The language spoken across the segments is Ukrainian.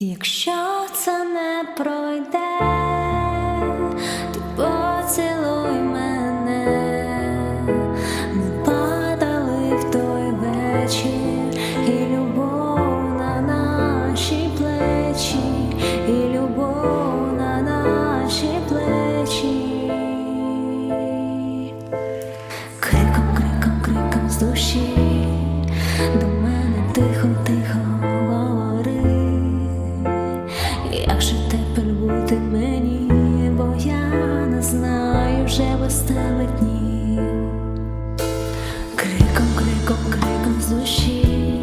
Якщо це не пройде, то поцілуй мене. Ми падали в той вечір, і любов на наші плечі, і любов на наші плечі. Криком, криком, криком з душі Як же тепер бути мені, бо я не знаю вже без тебе днів. Криком, криком, криком з душі,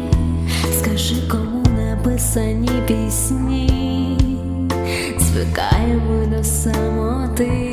скажи, кому написані пісні, звикаємо до самоти,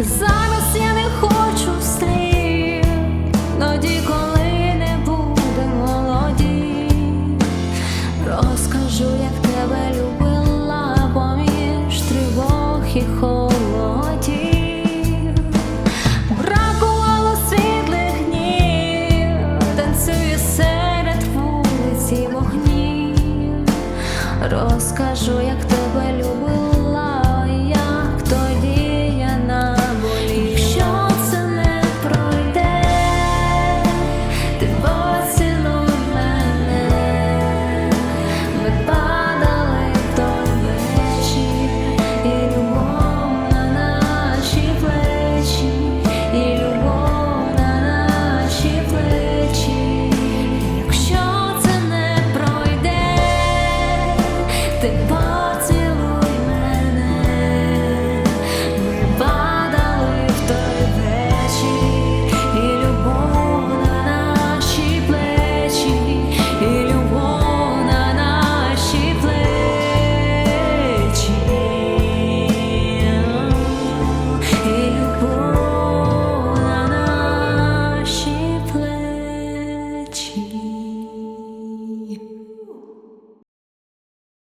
Зараз я не хочу слів, тоді, коли не буде молоді, розкажу, як тебе любила поміж тривог і холодів. Бракувало світлих днів, танцюю серед вулиці вогнів. Розкажу, як before.